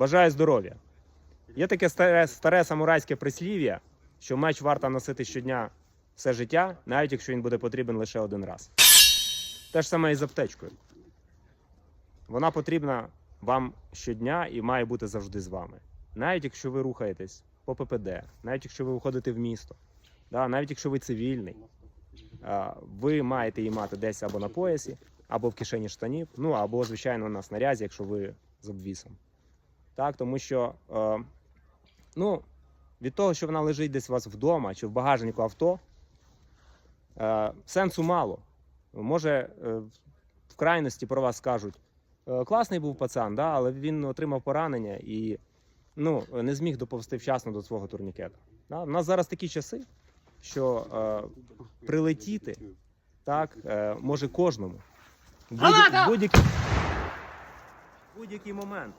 Бажаю здоров'я. Є таке старе, старе самурайське прислів'я, що меч варто носити щодня все життя, навіть якщо він буде потрібен лише один раз. Те ж саме і з аптечкою. Вона потрібна вам щодня і має бути завжди з вами. Навіть якщо ви рухаєтесь по ППД, навіть якщо ви виходите в місто, да, навіть якщо ви цивільний, ви маєте її мати десь або на поясі, або в кишені штанів, ну або, звичайно, на снарязі, якщо ви з обвісом. Так, тому що е, ну, від того, що вона лежить десь у вас вдома чи в багажнику авто, е, сенсу мало. Може, е, в крайності про вас скажуть, «Е, класний був пацан, да, але він отримав поранення і ну, не зміг доповсти вчасно до свого турнікета. Да? У нас зараз такі часи, що е, прилетіти так, е, може кожному. Будь- будь-який, в будь-який момент.